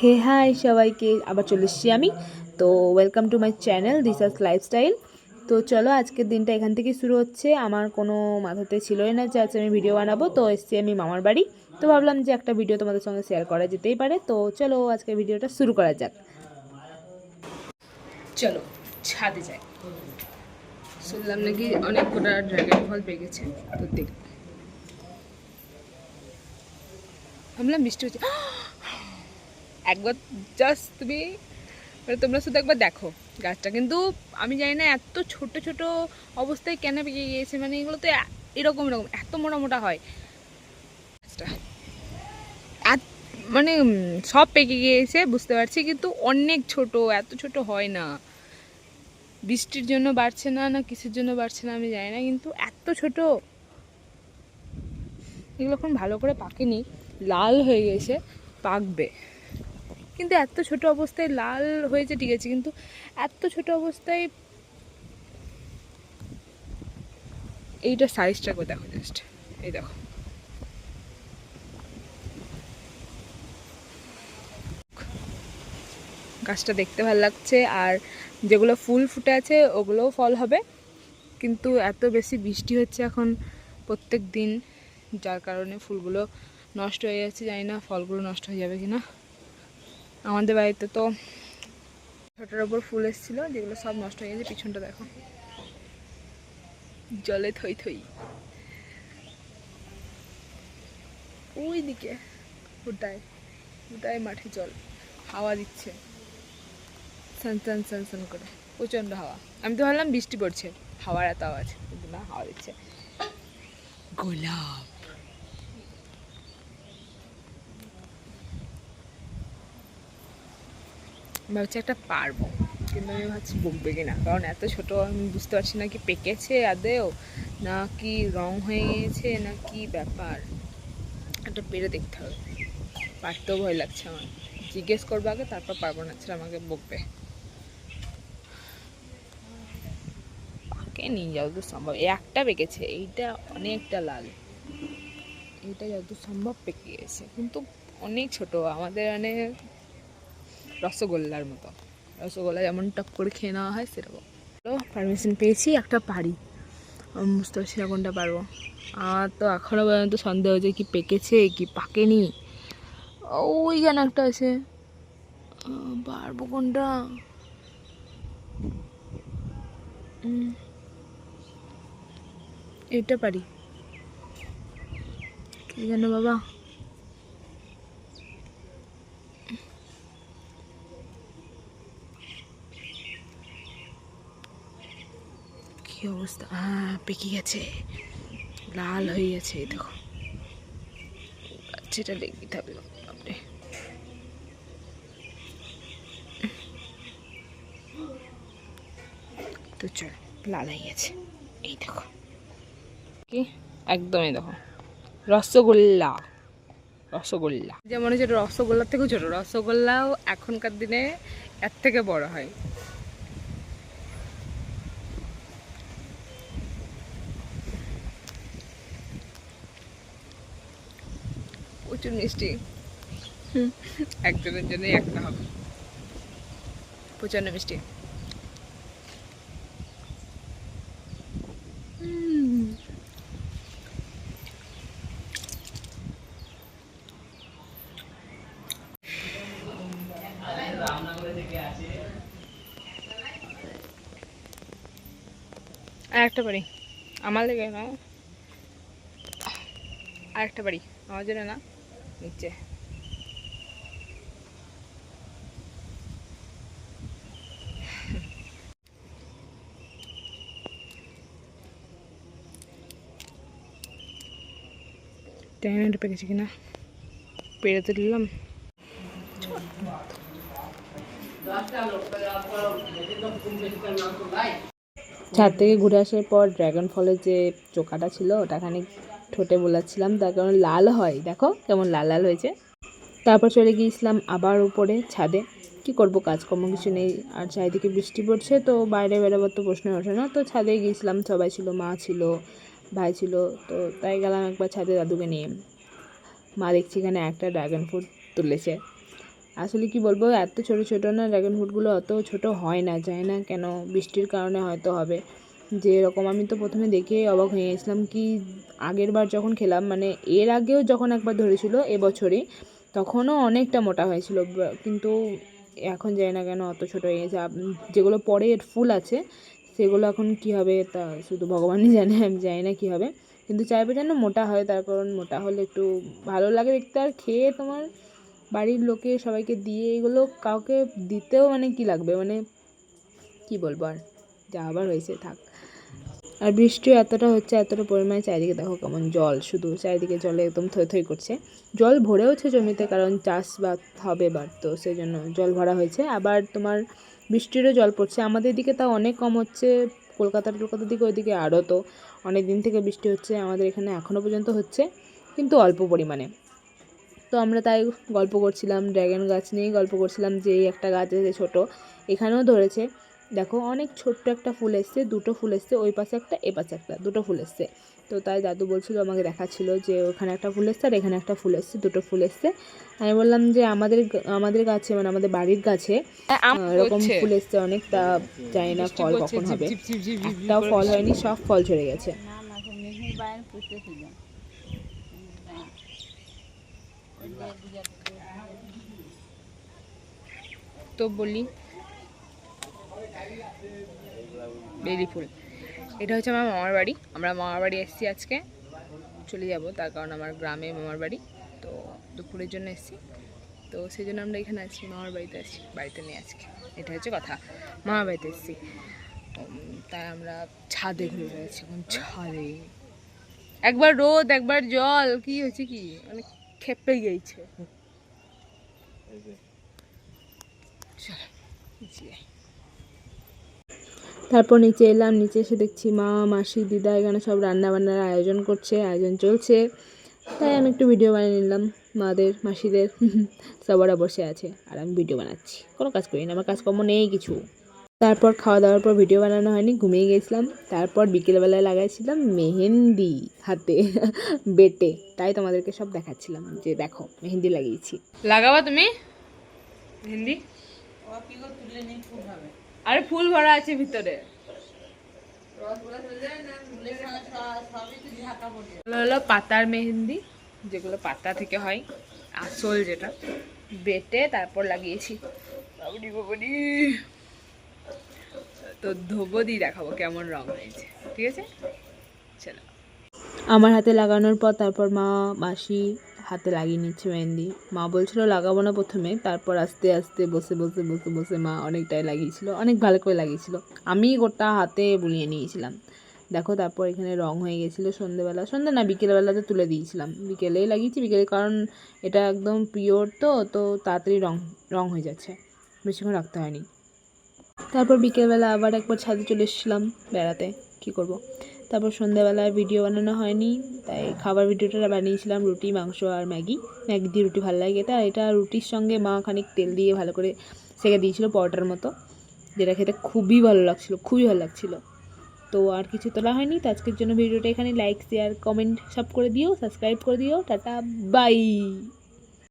হে high সবাইকে। আবার চলে এসেছি আমি। তো welcome to my channel this is lifestyle তো, চলো, আজকের দিনটা এখান থেকে শুরু হচ্ছে। আমার কোনো মাথাতে ছিলই না যে আজকে আমি ভিডিও বানাবো। তো, এসেছি আমি মামার বাড়ি। তো, ভাবলাম যে একটা ভিডিও তোমাদের সঙ্গে শেয়ার করা যেতেই পারে। তো, চলো আজকে ভিডিওটা শুরু করা যাক। চলো, ছাদে যাই। শুনলাম নাকি অনেক কটা ড্রাগন ফল পেয়ে গেছে। তো, দেখ। ভাবলাম বৃষ্টি হচ্ছে। একবার জাস্ট তুমি মানে তোমরা শুধু একবার দেখো গাছটা। কিন্তু আমি জানি না এত ছোট ছোট অবস্থায় কেন পেকে গিয়েছে মানে এগুলো তো এরকম এরকম, এত মোটা মোটা হয়। গাছটা। মানে সব পেকে গিয়েছে, বুঝতে পারছি, কিন্তু অনেক ছোট, এত ছোট হয় না। বৃষ্টির জন্য বাড়ছে না না কিসের জন্য বাড়ছে না, আমি জানি না, কিন্তু এত ছোট। এগুলো এখন ভালো করে পাকেনি, লাল হয়ে গেছে, পাকবে। কিন্তু এত ছোট অবস্থায় লাল হয়েছে ঠিক আছে, কিন্তু এত ছোট অবস্থায় এইটা সাইজটা করে দেখো জাস্ট এই দেখো। গাছটা দেখতে ভালো লাগছে, আর যেগুলো ফুল ফুটে আছে, ওগুলোও ফল হবে, কিন্তু এত বেশি বৃষ্টি হচ্ছে এখন প্রত্যেক দিন, যার কারণে ফুলগুলো নষ্ট হয়ে যাচ্ছে, জানি না, ফলগুলো নষ্ট হয়ে যাবে কিনা। আমাদের বাড়িতে তো ছোটোর ওপর ফুল এসেছিল, যেগুলো সব নষ্ট হয়ে গেছে। পিছনটা দেখো। জলে থই থই। ওই দিকে ওটায় ওটায় মাঠে জল, হাওয়া দিচ্ছে। সান সান সান সান করে। প্রচণ্ড হাওয়া। আমি তো ভাবলাম বৃষ্টি পড়ছে। হাওয়ার এত আওয়াজ। কিন্তু না হাওয়া দিচ্ছে। গোলাপ। ভাবছি একটা পারব। কিন্তু আমি ভাবছি বকবে কিনা? কারণ এত ছোট, আমি বুঝতে পারছি না কি পেকেছে আদেও, না কি রং হয়ে গিয়েছে, না কি ব্যাপার। একটা পেরে দেখতে হবে। পারতেও ভয় লাগছে আমার। জিজ্ঞেস করব আগে, তারপর পারব না ছেলে আমাকে বকবে। পাকে নিয়ে যতদূর সম্ভব? একটা পেকেছে, এইটা অনেকটা লাল। এইটা যতদূর সম্ভব পেকে গেছে। কিন্তু অনেক ছোট, আমাদের মানে রসগোল্লার মতো। রসগোল্লা যেমন টপ করে খেয়ে নেওয়া হয়, সেরকম। তো পারমিশন পেয়েছি, একটা পারি। বুঝতে পারছি না কোনটা পারব। আমার তো এখনও পর্যন্ত সন্দেহ হচ্ছে কি পেকেছে, কি পাকেনি। ওই কেন একটা আছে। পারব কোনটা? এটা পারি। কি জানো বাবা? কি অবস্থা? হ্যাঁ পেকে গেছে। লাল হয়ে গেছে দেখো। সেটা লেগে থাকল আপনি তো চল, লাল হয়ে গেছে। এই দেখো। কি? একদমই দেখো। রসগোল্লা। রসগোল্লা। যেমন হচ্ছে রসগোল্লার থেকেও ছোটো, রসগোল্লাও এখনকার দিনে এর থেকে বড় হয়। প্রচুর মিষ্টি। একজনের জন্যই একটা হবে। প্রচণ্ড মিষ্টি। উম। আর একটা বাড়ি। আমার লেগে না। আর একটা বাড়ি। আমার জন্য না। নিচে। ট্যাংরাটা পেকেছে কিনা? তো নিলাম। ছাদ থেকে ঘুরে আসার পর ড্রাগন ফলের যে চোখাটা ছিল, ওটা খানিক ঠোঁটে বোলাচ্ছিলাম, তার কারণ লাল হয়। দেখো কেমন লাল লাল হয়েছে। তারপর চলে গিয়েছিলাম আবার উপরে ছাদে। কি করব, কাজকর্ম কিছু নেই। আর চারিদিকে বৃষ্টি পড়ছে, তো বাইরে বেরোবার তো প্রশ্ন ওঠে না। তো ছাদে গিয়েছিলাম, সবাই ছিল, মা ছিল, ভাই ছিল, তো তাই গেলাম একবার ছাদে দাদুকে নিয়ে। মা দেখছি এখানে একটা ড্রাগন ফ্রুট তুলেছে। আসলে কি বলব, এত ছোট ছোট না ড্রাগন ফ্রুটগুলো অত ছোট হয় না, যায় না কেন? বৃষ্টির কারণে হয়তো হবে। যে এরকম আমি তো প্রথমে দেখে অবাক হয়ে গেছিলাম কি আগের বার যখন খেলাম মানে এর আগেও যখন একবার ধরেছিল এবছরই, তখনও অনেকটা মোটা হয়েছিল। কিন্তু এখন যায় না কেন অত ছোটো হয়ে গেছে। যেগুলো পরে এর ফুল আছে, সেগুলো এখন কি হবে তা শুধু ভগবানই জানে, আমি জানি না কি হবে। কিন্তু চাইবে যেন মোটা হয়, তার কারণ মোটা হলে একটু ভালো লাগে দেখতে। আর খেয়ে তোমার বাড়ির লোকে সবাইকে দিয়ে এগুলো কাউকে দিতেও মানে কি লাগবে? মানে কি বলব আর? যা আবার হয়েছে, থাক। আর বৃষ্টিও এতটা হচ্ছে, এতটা পরিমাণে চারিদিকে দেখো কেমন জল, শুধু চারিদিকে জলে একদম থই থই করছে। জল ভরেওছে জমিতে কারণ চাষবাদ হবে এবার, তো সেই জন্য জল ভরা হয়েছে। আবার তোমার বৃষ্টিরও জল পড়ছে, আমাদের দিকে তাও অনেক কম হচ্ছে, কলকাতার কলকাতার দিকে ওইদিকে আরও তো অনেক দিন থেকে বৃষ্টি হচ্ছে, আমাদের এখানে এখনও পর্যন্ত হচ্ছে, কিন্তু অল্প পরিমাণে। তো আমরা তাই গল্প করছিলাম ড্র্যাগন গাছ নিয়েই গল্প করছিলাম যে এই একটা গাছ আছে ছোটো, এখানেও ধরেছে। দেখো অনেক ছোট্ট একটা ফুল এসছে দুটো ফুল এসছে ওই পাশে একটা এ পাশে একটা দুটো ফুল এসছে। তো তাই দাদু বলছিল আমাকে দেখাচ্ছিল যে ওখানে একটা ফুল এসছে আর এখানে একটা ফুল এসছে দুটো ফুল এসছে। আমি বললাম যে আমাদের আমাদের গাছে মানে আমাদের বাড়ির গাছে এরকম ফুল এসছে অনেক তা জানি না ফল কখন হবে। একটাও ফল হয়নি সব ফল ঝরে গেছে। তো বলি বেলি ফুল। এটা হচ্ছে আমার মামার বাড়ি। আমরা মামার বাড়ি এসেছি আজকে। চলে যাব তার কারণ আমার গ্রামে মামার বাড়ি। তো দুপুরের জন্য এসেছি। তো সেই জন্য আমরা এখানে আছি মামার বাড়িতে আছি বাড়িতে নিয়ে আজকে। এটা হচ্ছে কথা। মামার বাড়িতে এসেছি। তাই আমরা ছাদে ঘুরে বেড়াচ্ছি এখন ছাদে। একবার রোদ একবার জল কি হয়েছে কি? মানে খেপে গিয়েছে। চলো। তারপর নিচে এলাম নিচে এসে দেখছি মা মাসি দিদা এখানে সব রান্না বান্নার আয়োজন করছে আয়োজন চলছে। তাই আমি একটু ভিডিও বানিয়ে নিলাম মাদের মাসিদের। সবারা বসে আছে আর আমি ভিডিও বানাচ্ছি। কোনো কাজ করি না আমার কাজকর্ম নেই কিছু। তারপর খাওয়া দাওয়ার পর ভিডিও বানানো হয়নি ঘুমিয়ে গেছিলাম। তারপর বিকেলবেলায় লাগাইছিলাম মেহেন্দি হাতে বেটে। তাই তোমাদেরকে সব দেখাচ্ছিলাম যে দেখো মেহেন্দি লাগিয়েছি। লাগাবা তুমি? মেহেন্দি? আরে ফুল ভরা আছে ভিতরে। হলো পাতার মেহেন্দি, যেগুলো পাতা থেকে হয় আসল যেটা। বেটে তারপর লাগিয়েছি। তো ধোবো দিয়ে দেখাবো কেমন রং হয়েছে। ঠিক আছে? চলো। আমার হাতে লাগানোর পর তারপর মা, মাসি হাতে লাগিয়ে নিচ্ছে মেহেন্দি। মা বলছিল, লাগাবো না প্রথমে। তারপর আস্তে আস্তে বসে বসে বসে বসে মা অনেকটাই লাগিয়েছিল, অনেক ভালো করে লাগিয়েছিল। আমি গোটা হাতে বুলিয়ে নিয়েছিলাম। দেখো, তারপর এখানে রং হয়ে গেছিল সন্ধেবেলা। সন্ধে না বিকেলবেলাতে তুলে দিয়েছিলাম। বিকেলেই লাগিয়েছি, বিকেলে কারণ এটা একদম পিওর তো তো তাড়াতাড়ি রং রং হয়ে যাচ্ছে। বেশিক্ষণ রাখতে হয়নি। তারপর বিকেলবেলা আবার একবার ছাদে চলে এসেছিলাম বেড়াতে। কী করব। তারপর সন্ধ্যাবেলায় ভিডিও বানানো হয়নি, তাই খাবার ভিডিওটা বানিয়েছিলাম, রুটি, মাংস আর ম্যাগি। ম্যাগি দিয়ে রুটি ভালো লাগে আর এটা রুটির সঙ্গে মা খানিক তেল দিয়ে ভালো করে সেকে দিয়েছিল পরোটার মতো, যেটা খেতে খুবই ভালো লাগছিল, খুবই ভালো লাগছিল। তো আর কিছু তোলা হয়নি, তো আজকের জন্য ভিডিওটা এখানে লাইক শেয়ার কমেন্ট সব করে দিও সাবস্ক্রাইব করে দিও, টাটা বাই